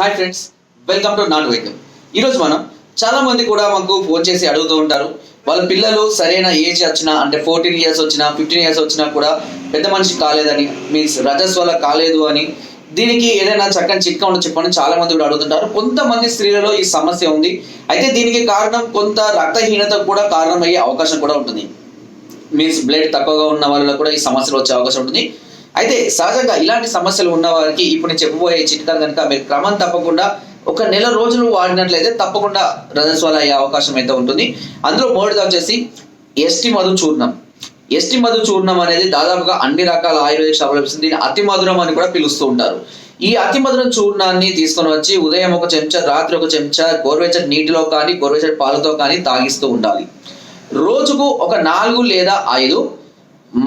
Hi friends welcome to నాన్ వైద్యం ఈరోజు మనం చాలా మంది కూడా మాకు ఫోన్ చేసి అడుగుతూ ఉంటారు. వాళ్ళ పిల్లలు సరైన ఏజ్ వచ్చినా అంటే ఫోర్టీన్ ఇయర్స్ వచ్చినా ఫిఫ్టీన్ ఇయర్స్ వచ్చినా కూడా పెద్ద మనిషి కాలేదని మీన్స్ రజస్ వల్ల కాలేదు అని దీనికి ఏదైనా చక్కని చిట్కా ఉందో చెప్పని చాలా మంది కూడా అడుగుతుంటారు. కొంతమంది స్త్రీలలో ఈ సమస్య ఉంది. అయితే దీనికి కారణం కొంత రక్తహీనత కూడా కారణమయ్యే అవకాశం కూడా ఉంటుంది. మీన్స్ బ్లడ్ తక్కువగా ఉన్న వాళ్ళలో కూడా ఈ సమస్యలు వచ్చే అవకాశం ఉంటుంది. అయితే సహజంగా ఇలాంటి సమస్యలు ఉన్న వారికి ఇప్పుడు నేను చెప్పబోయే చిట్కా కనుక మీరు క్రమం తప్పకుండా ఒక నెల రోజులు వాడినట్లయితే తప్పకుండా రజస్వాల అయ్యే అవకాశం అయితే ఉంటుంది. అందులో మొదటిది వచ్చేసి ఎస్టీ మధు చూర్ణం. ఎస్టీ మధు చూర్ణం అనేది దాదాపుగా అన్ని రకాల ఆయుర్వేదిక షాపులో లభిస్తుంది. దీన్ని అతి మధురం అని కూడా పిలుస్తూ ఉంటారు. ఈ అతి మధురం చూర్ణాన్ని తీసుకొని వచ్చి ఉదయం ఒక చెంచా రాత్రి ఒక చెంచా గోరువెచ్చటి నీటిలో కానీ గోరువెచ్చటి పాలతో కానీ తాగిస్తూ ఉండాలి. రోజుకు ఒక నాలుగు లేదా ఐదు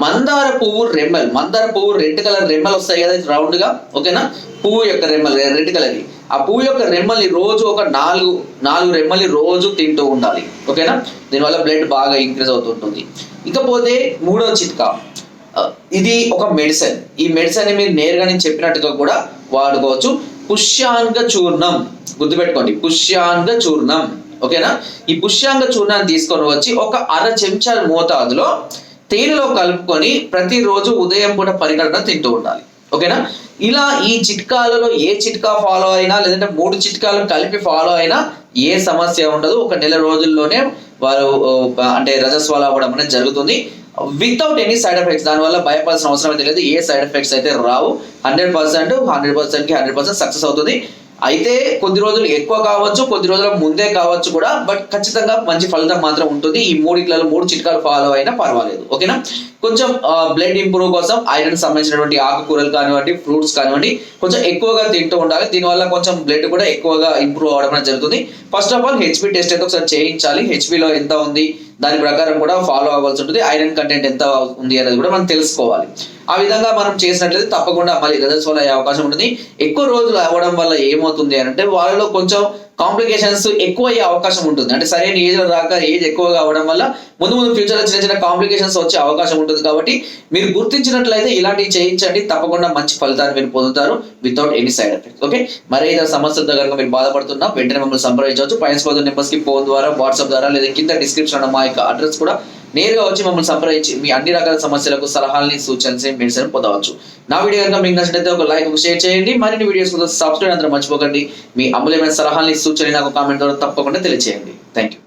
మందార పువ్వు రెమ్మలు. మందార పువ్వు రెడ్ కలర్ రెమ్మలు వస్తాయి కదా రౌండ్గా ఓకేనా? పువ్వు యొక్క రెమ్మలు రెడ్ కలర్ ఆ పువ్వు యొక్క రెమ్మల్ని రోజు ఒక నాలుగు నాలుగు రెమ్మల్ని రోజు తింటూ ఉండాలి ఓకేనా? దీనివల్ల బ్లడ్ బాగా ఇంక్రీజ్ అవుతుంటుంది. ఇకపోతే మూడో చిట్కా. ఇది ఒక మెడిసిన్ ఈ మెడిసిన్ మీరు నేరుగా నేను చెప్పినట్టుగా కూడా వాడుకోవచ్చు. పుష్యాంగ చూర్ణం గుర్తుపెట్టుకోండి పుష్యాంగ చూర్ణం ఓకేనా? ఈ పుష్యాంగ చూర్ణాన్ని తీసుకొని వచ్చి ఒక అర చెంచా మోతాదులో తేనెలో కలుపుకొని ప్రతిరోజు ఉదయం పూట పరిగణన తింటూ ఉండాలి. ఓకేనా? ఇలా ఈ చిట్కాలలో ఏ చిట్కా ఫాలో అయినా లేదంటే మూడు చిట్కాలను కలిపి ఫాలో అయినా ఏ సమస్య ఉండదు. ఒక నెల రోజుల్లోనే వారు అంటే రజస్వాలు అవ్వడం అనేది జరుగుతుంది. వితౌట్ ఎనీ సైడ్ ఎఫెక్ట్స్ దానివల్ల భయపడాల్సిన అవసరం అయితే లేదు. ఏ సైడ్ ఎఫెక్ట్స్ అయితే రావు. హండ్రెడ్ పర్సెంట్ హండ్రెడ్ పర్సెంట్కి హండ్రెడ్ పర్సెంట్ సక్సెస్ అవుతుంది. అయితే కొద్ది రోజులు ఎక్కువ కావచ్చు కొద్ది రోజుల ముందే కావచ్చు కూడా బట్ ఖచ్చితంగా మంచి ఫలితం మాత్రం ఉంటుంది. ఈ మూడిట్లలో మూడు చిట్కాలు ఫాలో అయినా పర్వాలేదు. ఓకేనా కొంచెం బ్లడ్ ఇంప్రూవ్ కోసం ఐరన్ సంబంధించినటువంటి ఆకుకూరలు కానివ్వండి ఫ్రూట్స్ కానివ్వండి కొంచెం ఎక్కువగా తింటూ ఉండాలి. దీనివల్ల కొంచెం బ్లడ్ కూడా ఎక్కువగా ఇంప్రూవ్ అవడం జరుగుతుంది. First of all HP test అయితే ఒకసారి చేయించాలి. హెచ్పిలో ఎంత ఉంది దాని ప్రకారం కూడా ఫాలో అవ్వాల్సి ఉంటుంది. ఐరన్ కంటెంట్ ఎంత ఉంది అనేది కూడా మనం తెలుసుకోవాలి. ఆ విధంగా మనం చేసినట్లయితే తప్పకుండా మళ్ళీ రిజల్ట్స్ వల్ల అయ్యే అవకాశం ఉంటుంది. ఎక్కువ రోజులు అవ్వడం వల్ల ఏమవుతుంది అని అంటే వాళ్ళలో కొంచెం కాంప్లికేషన్స్ ఎక్కువ అయ్యే అవకాశం ఉంటుంది. అంటే సరైన ఏజ్లో రాక ఏజ్ ఎక్కువగా అవ్వడం వల్ల ముందు ముందు ఫ్యూచర్లో చిన్న చిన్న కాంప్లికేషన్స్ వచ్చే అవకాశం ఉంటుంది కాబట్టి మీరు గుర్తించినట్లయితే ఇలాంటివి చేయించండి. తప్పకుండా మంచి ఫలితాన్ని మీరు పొందుతారు without any side effect okay మరే ఏదైనా సమస్యలతో కనుక మీరు బాధపడుతున్నా వెంటనే మమ్మల్ని సంప్రదించవచ్చు. పైన స్పోదు నెంబర్స్కి ఫోన్ ద్వారా వాట్సాప్ ద్వారా లేదా కింద డిస్క్రిప్షన్ మా యొక్క అడ్రస్ కూడా నేరుగా వచ్చి మమ్మల్ని సంప్రదించి మీ అన్ని రకాల సమస్యలకు సలహాలని సూచనలు మెడిసిన్ పొందవచ్చు. నా వీడియో కనుక మీకు నచ్చినట్లయితే ఒక లైక్ ఒక షేర్ చేయండి. మరిన్ని వీడియోస్ కోసం సబ్స్క్రైబ్ అందరూ మర్చిపోకండి. మీ అమూల్యమైన సలహాలని సూచనలు నాకు కామెంట్ ద్వారా తప్పకుండా తెలియజేయండి థ్యాంక్ యూ